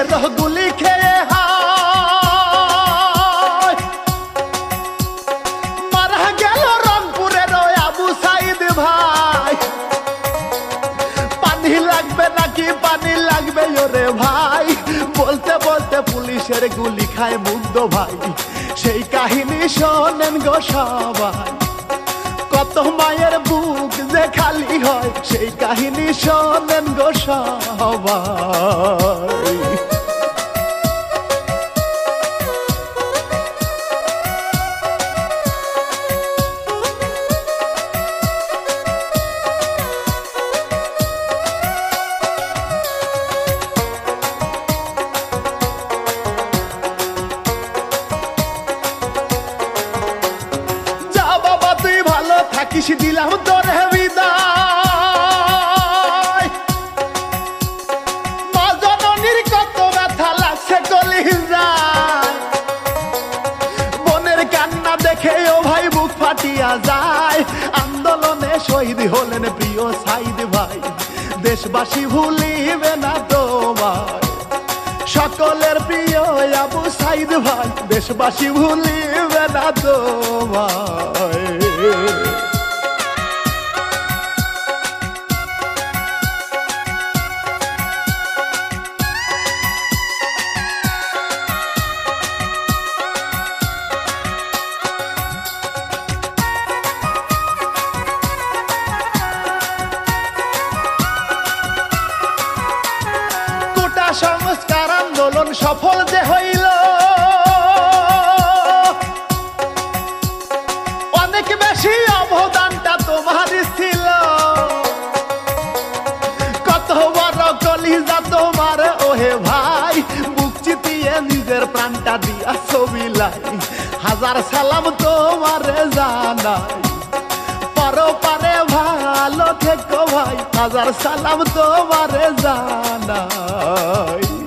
পুলিশের গুলি খেয়ে মারা গেল রংপুরের আবু সাইদ ভাই। পানি লাগবে নাকি পানি লাগবে ওরে ভাই? বলতে বলতে পুলিশের গুলি খায় মুগ্ধ ভাই। সেই কাহিনী শোনেন গো সবাই। কত মায়ের বুক যে খালি হয়, সেই কাহিনী শোনেন গো সবাই। থাকিস দিলাম তোর বিদায়। কত ব্যথা লাগছে কলি যায়। মনের কান্না দেখে ও ভাই বুক ফাটিয়া যায়। আন্দোলনে শহীদ হলেন প্রিয় সাইদ ভাই। দেশবাসী ভুলিবে না তোমায়। সকলের প্রিয় আবু সাইদ ভাই, দেশবাসী ভুলিবে না তোমায়। নিজের প্রাণটা দিয়া ছবি লাই। হাজার সালাম তোমার জানাই। পারো, পারে, ভালো থেকো ভাই। হাজার সালাম তোমারে জানাই।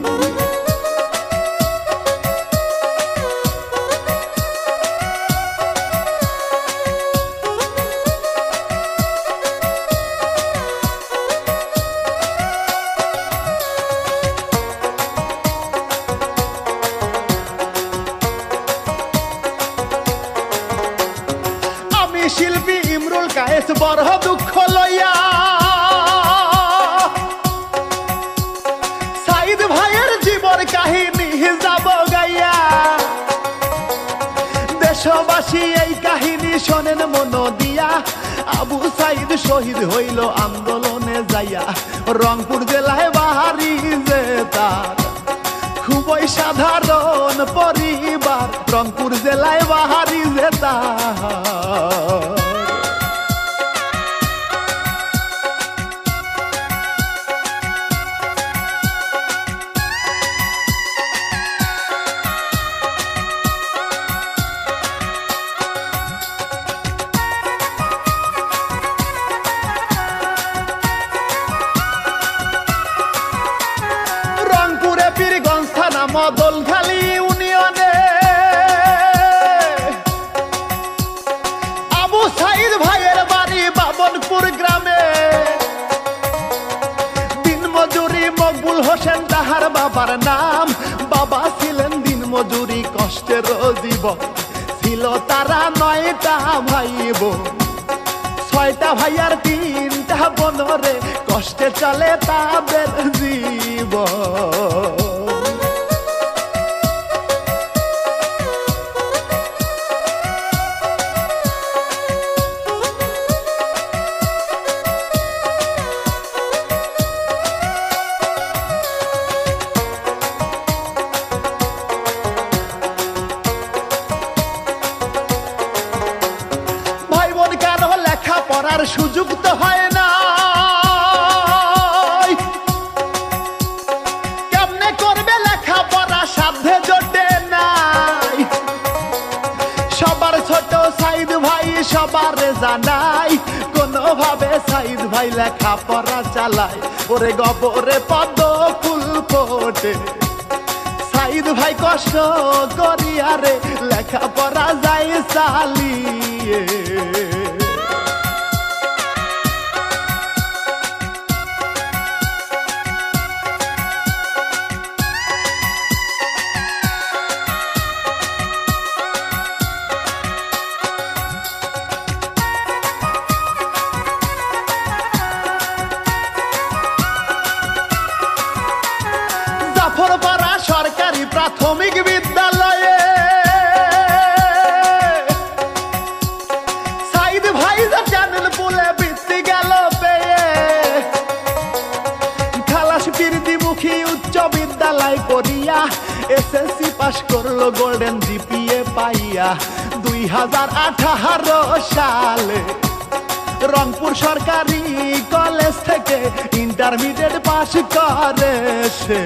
আমি শিল্পী ইমরুল কায়েস বড় দুঃখ লইয়া। সাইদ ভাইয়ের জীবন কাহিনী যাব গাইয়া। দেশবাসী এই কাহিনী শোনেন মন দিয়া। আবু সাইদ শহীদ হইল আন্দোলনে যাইয়া। রংপুর জেলায় বাহারি যে তার খুবই সাধারণ পরিবার রংপুর জেলায় বাহারি যে মদলখালী ইউনিয়নে আবু সাইদ ভাইয়ের বাড়ি বাবনপুর গ্রামে। দিনমজুরি মকবুল হোসেন তাহার বাবার নাম। বাবা ছিলেন দিনমজুরি কষ্টের জীবন। ছিল তারা নয়টা ভাই বোন ছয়টা ভাইয়ার তিনটা বনরে কষ্টে চলে তাদের জীবন। সবার জানাই, কোনোভাবে সাইদ ভাই লেখা পড়া চালায়। ওরে গবরে পদ ফুল ফোটে। সাইদ ভাই কষ্ট করিয়ারে লেখা পড়া যায় চালিয়ে। এসএসসি পাশ করল গোল্ডেন জিপিএ পাইয়া দুই হাজার আঠারো সালে। রংপুর সরকারি কলেজ থেকে ইন্টারমিডিয়েট পাশ করে সে।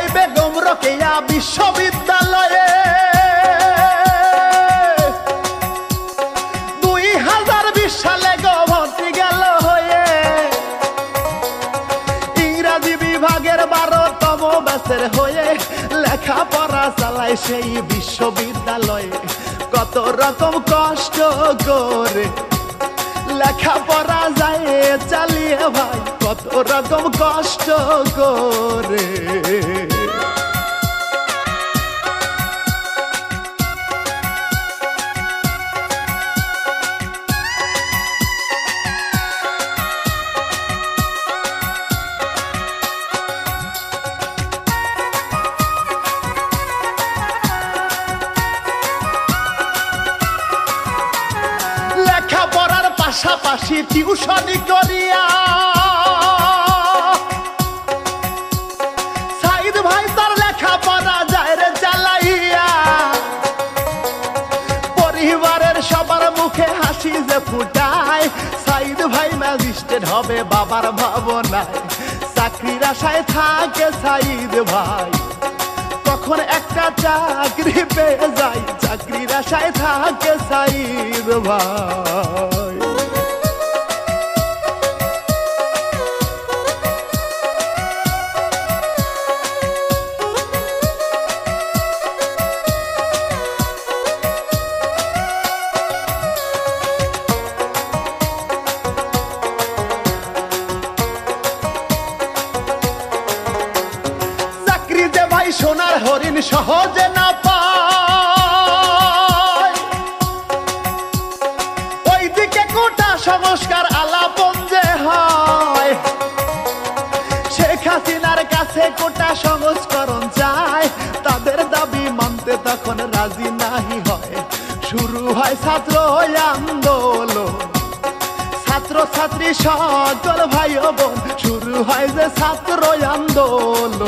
ভাই বেগম রকেয়া বিশ্ববিদ্যালয়ে। দুই হাজার বিশ সালে গভর্তি গেল হয়ে। ইংরাজি বিভাগের বারোতম ব্যাসের হয়ে লেখাপড়া চালায় সেই বিশ্ববিদ্যালয়ে। কত রকম কষ্ট করে লেখাপড়া যায় চালিয়ে ভাই কত রকম কষ্ট করে। পাশাপাশি টিউশনি করিয়া। ভাই তার চালাইয়া, পরিবারের সবার মুখে হাসি যে ফুটায়। সাইদ ভাই ম্যাজিস্ট্রেট হবে বাবার ভাবনায়, চাকরির আশায় থাকে সাইদ ভাই। তখন একটা চাকরি পেয়ে যায়, চাকরির আশায় থাকে কোটা সংস্কার আলাপন যে হয়। শেখ হাসিনার কাছে কোটা সংস্করণ চায়। তাদের দাবি মানতে তখন রাজি নাহি হয়। শুরু হয় ছাত্র আন্দোলন। ছাত্র ছাত্রী সকল ভাই বোন, শুরু হয় যে ছাত্র আন্দোলন।